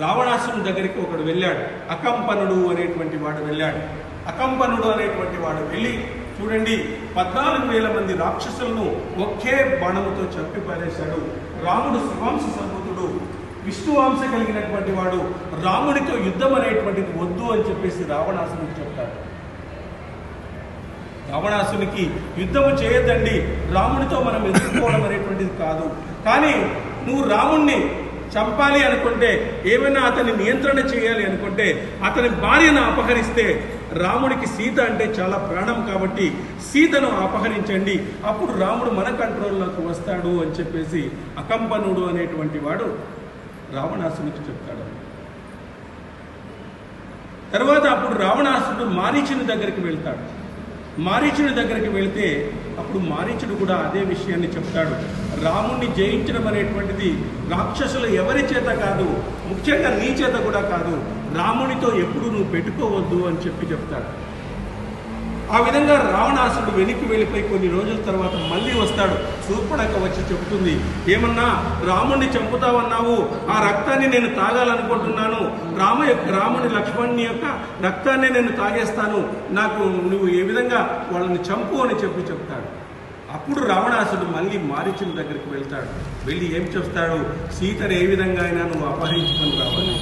రావణాసుని దగ్గరికి ఒకడు వెళ్ళాడు. అకంపనుడు అనేటువంటి వాడు వెళ్ళాడు. అకంపనుడు అనేటువంటి వాడు వెళ్ళి చూడండి పద్నాలుగు వేల మంది రాక్షసులను ఒకే బాణముతో చంపి పారేశాడు. రాముడు శివాంశ సంభూతుడు విష్ణువాంశ కలిగినటువంటి వాడు. రాముడితో యుద్ధం అనేటువంటిది వద్దు అని చెప్పేసి రావణాసునికి చెప్తాడు. రావణాసునికి యుద్ధము చేయొద్దండి. రామునితో మనం ఎదుర్కోవడం అనేటువంటిది కాదు. కానీ నువ్వు రాముణ్ణి చంపాలి అనుకుంటే ఏమైనా అతని నియంత్రణ చేయాలి అనుకుంటే అతని భార్యను అపహరిస్తే రాముడికి సీత అంటే చాలా ప్రాణం కాబట్టి సీతను అపహరించండి. అప్పుడు రాముడు మన కంట్రోల్లోకి వస్తాడు అని చెప్పేసి అకంపనుడు అనేటువంటి వాడు రావణాసునికి చెప్తాడు. తర్వాత అప్పుడు రావణాసుడు మారీచుని దగ్గరికి వెళ్తాడు. మారీచుని దగ్గరికి వెళితే అప్పుడు మారీచుడు కూడా అదే విషయాన్ని చెప్తాడు. రాముణ్ణి జయించడం అనేటువంటిది రాక్షసులు ఎవరి చేత కాదు ముఖ్యంగా నీ చేత కూడా కాదు. రామునితో ఎప్పుడు నువ్వు పెట్టుకోవద్దు అని చెప్పి చెప్తాడు. ఆ విధంగా రావణాసుడు వెనక్కి వెళ్ళిపోయి కొన్ని రోజుల తర్వాత మళ్ళీ వస్తాడు. చూపడక వచ్చి చెబుతుంది ఏమన్నా రాముణ్ణి చంపుతావన్నావు? ఆ రక్తాన్ని నేను తాగాలనుకుంటున్నాను. రామ యొక్క రాముని లక్ష్మణుని యొక్క రక్తాన్ని నేను తాగేస్తాను. నాకు నువ్వు ఏ విధంగా వాళ్ళని చంపు అని చెప్పి చెప్తాడు. అప్పుడు రావణాసుడు మళ్ళీ మారిచిన దగ్గరికి వెళ్తాడు. వెళ్ళి ఏం చెప్తాడు? సీతను ఏ విధంగా అయినా నువ్వు అపహరించుకొని రావాలి.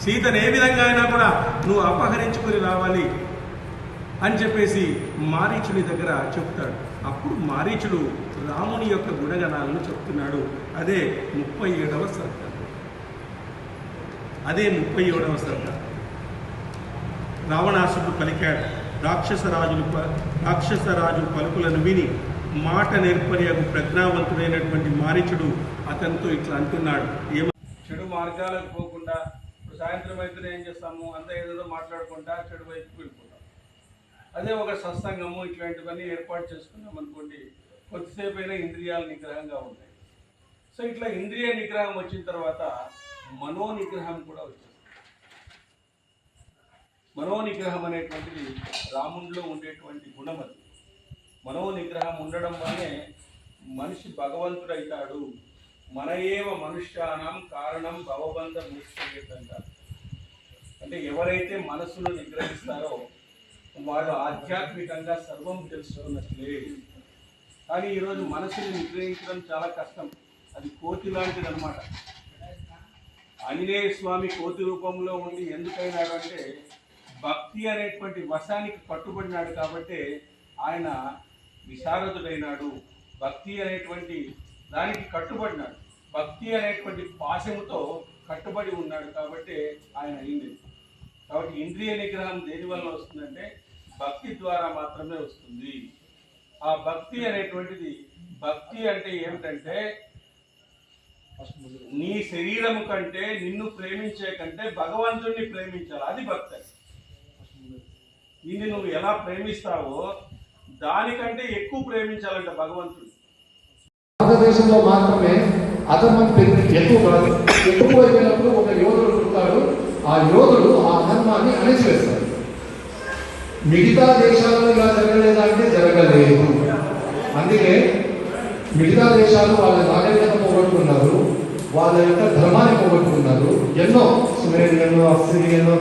సీతను ఏ విధంగా అయినా కూడా నువ్వు అపహరించుకొని రావాలి. అని చెప్పేసి మారీచుడి దగ్గర చెప్తాడు. అప్పుడు మారీచుడు రాముని యొక్క గుణగణాలను చెప్తున్నాడు. అదే ముప్పై ఏడవ సర్గ అదే ముప్పై ఏడవ సర్గ రావణాసుడు పలికాడు. రాక్షసరాజులు రాక్షసరాజు పలుకులను విని మాట నేర్పరియకు ప్రజ్ఞావంతుడైనటువంటి మారీచుడు అతనితో ఇట్లా అంటున్నాడు. ఏమ చెడు మార్గాలకు పోకుండా సాయంత్రం అయితే ఏం చేస్తాము? అంతా ఏదేదో మాట్లాడుకుంటా చెడు వైపు వెళ్ళిపోతాం అదే ఒక సత్సంగము ఇట్లాంటివన్నీ ఏర్పాటు చేసుకున్నాం అనుకోండి కొద్దిసేపు అయినా ఇంద్రియాలు నిగ్రహంగా ఉంటాయి. సో ఇట్లా ఇంద్రియ నిగ్రహం వచ్చిన తర్వాత మనో నిగ్రహం కూడా వచ్చింది. మనో నిగ్రహం అనేటువంటిది రాముడిలో ఉండేటువంటి గుణం అది. మనో నిగ్రహం ఉండడం వల్లనే మనిషి భగవంతుడైతాడు. మన ఏవ మనుష్యానం కారణం భవబంధ మూర్ఛయేత్ అంటారు అంటే ఎవరైతే మనసును నిగ్రహిస్తారో వాళ్ళు ఆధ్యాత్మికంగా సర్వం తెలుసుకున్నట్లే. కానీ ఈరోజు మనసుని నిగ్రహించడం చాలా కష్టం. అది కోతి లాంటిది అనమాట ఆంజనేయ స్వామి కోతి రూపంలో ఉండి ఎందుకైనాడు అంటే భక్తి అనేటువంటి వశానికి పట్టుబడినాడు కాబట్టి ఆయన విశారదుడైనాడు. భక్తి అనేటువంటి దానికి కట్టుబడినాడు. భక్తి అనేటువంటి పాశముతో కట్టుబడి ఉన్నాడు కాబట్టి ఆయన అయింది. కాబట్టి ఇంద్రియ నిగ్రహం దేని వల్ల వస్తుందంటే భక్తి ద్వారా మాత్రమే వస్తుంది. ఆ భక్తి అనేటువంటిది భక్తి అంటే ఏమిటంటే నీ శరీరము కంటే నిన్ను ప్రేమించే కంటే భగవంతుణ్ణి ప్రేమించాలి. అది భక్తి. నిన్ను నువ్వు ఎలా ప్రేమిస్తావో దానికంటే ఎక్కువ ప్రేమించాలంట భగవంతుడు. భారతదేశంలో మాత్రమే అధర్మం ఎక్కువ కాదు ఎక్కువ అయిపోయినప్పుడు ఒక యోధుడు ఉంటాడు ఆ యోధుడు ఆ ధర్మాన్ని అణిచివేస్తారు మిగతా దేశాల్లో ఇలా జరగలేదా అంటే జరగలేదు. అందుకే మిగతా దేశాలు వాళ్ళ నాగరికత పోగొట్టుకున్నారు వాళ్ళ యొక్క ధర్మాన్ని పోగొట్టుకున్నారు. ఎన్నో Sumerian Assyrian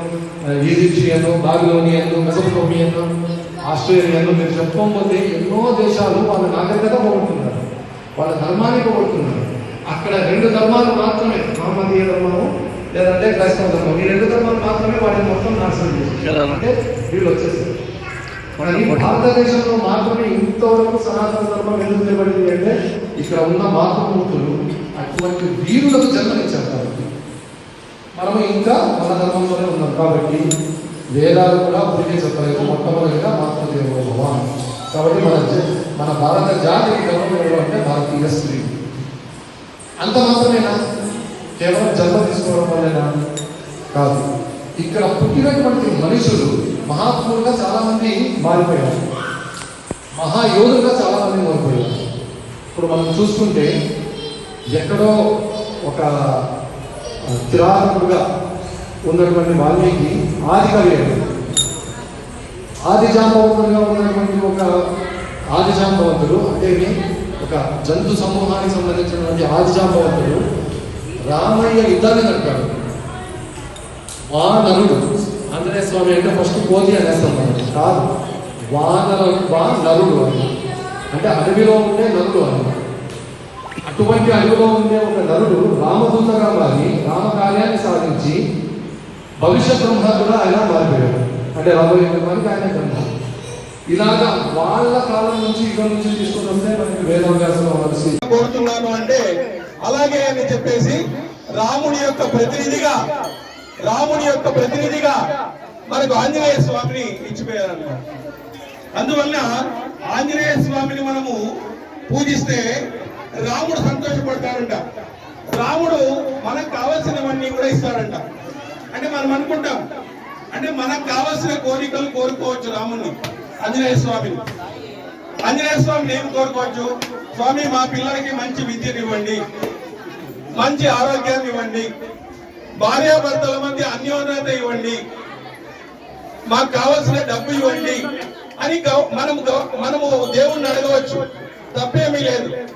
Egyptian Babylonian Mesopotamian Australian మీరు చెప్పకపోతే ఎన్నో దేశాలు వాళ్ళ నాగరికత పోగొట్టుకున్నారు వాళ్ళ ధర్మాన్ని పోగొట్టుకున్నారు. అక్కడ రెండు ధర్మాలు మాత్రమే మహమ్మదీయ ధర్మము లేదంటే క్రైస్తవ ధర్మం. ఈ రెండు ధర్మాలు మాత్రమే వాటిని మొత్తం నాశనం చేశారు అంటే వీళ్ళు వచ్చేసారు. కానీ భారతదేశంలో మాత్రమే ఇంతవరకు సనాతన ధర్మం ఎందుకు నిలబడింది అంటే ఇక్కడ ఉన్న మాతృమూర్తులు అటువంటి వీరులకు జన్మనిచ్చారు కాబట్టి. మనం ఇంకా మన ధర్మంలోనే ఉన్నాం కాబట్టి వేదాలు కూడా పూజ చెప్పలేదు. మొట్టమొదటిగా మాతృదేవోభవ కాబట్టి మన మన భారత జాతికి గర్వం అంటే భారతీయ స్త్రీ. అంత మాత్రమేనా? కేవలం జన్మ తీసుకోవడం వల్లేనా? కాదు. ఇక్కడ పుట్టినటువంటి మనుషులు మహాత్ములుగా చాలామంది మారిపోయారు. మహాయోధులుగా చాలామంది మారిపోయారు. ఇప్పుడు మనం చూసుకుంటే ఎక్కడో ఒక కిరాతకుడుగా ఉన్నటువంటి వాల్మీకి ఆది కవి ఆది జాంబవంతుడుగా ఉన్నటువంటి ఒక ఆది జాంబవంతుడు అంటే ఒక జంతు సమూహానికి సంబంధించినటువంటి ఆది జాంబవంతుడు రామయ్య యుద్ధాన్ని నడిపాడు. వానరుడు. ఆంజనేయ స్వామి అంటే ఫస్ట్ కోతి అనేస్తాం కాదు. వానరు వా నరుడు అని. అంటే అడవిలో ఉండే నరుడు అని. అటువంటి అడవిలో ఉండే ఒక నరుడు రామదూతగా మారి రామ కార్యాన్ని సాధించి భవిష్యత్ బ్రహ్మ కూడా ఆయన మారిపోయాడు. అంటే రాబోయే బ్రహ్మానికి ఆయన బ్రహ్మ. ఇలాగా వాళ్ళ కాలం నుంచి ఇక్కడ నుంచి తీసుకొని వస్తే మనకి వేదవ్యాసం మహర్షి కోరుతున్నాను అంటే అలాగే అని చెప్పేసి రాముడి యొక్క ప్రతినిధిగా రాముడి యొక్క ప్రతినిధిగా మనకు ఆంజనేయ స్వామిని ఇచ్చిపోయారన్నమాట. అందువల్ల ఆంజనేయ స్వామిని మనము పూజిస్తే రాముడు సంతోషపడతారంట రాముడు మనకు కావలసినవన్నీ కూడా ఇస్తాడంట. అంటే మనం అనుకుంటాం. అంటే మనకు కావలసిన కోరికలు కోరుకోవచ్చు రాముడిని ఆంజనేయ స్వామిని. ఆంజనేయ స్వామి నేను కోరుకోవచ్చు. స్వామి మా పిల్లలకి మంచి విద్యనివ్వండి. మంచి ఆరోగ్యాన్ని ఇవ్వండి. భార్యాభర్తల మధ్య అన్యోన్యత ఇవ్వండి. మాకు కావలసిన డబ్బు ఇవ్వండి. అని మనము మనము దేవుణ్ణి అడగవచ్చు. తప్పేమీ లేదు.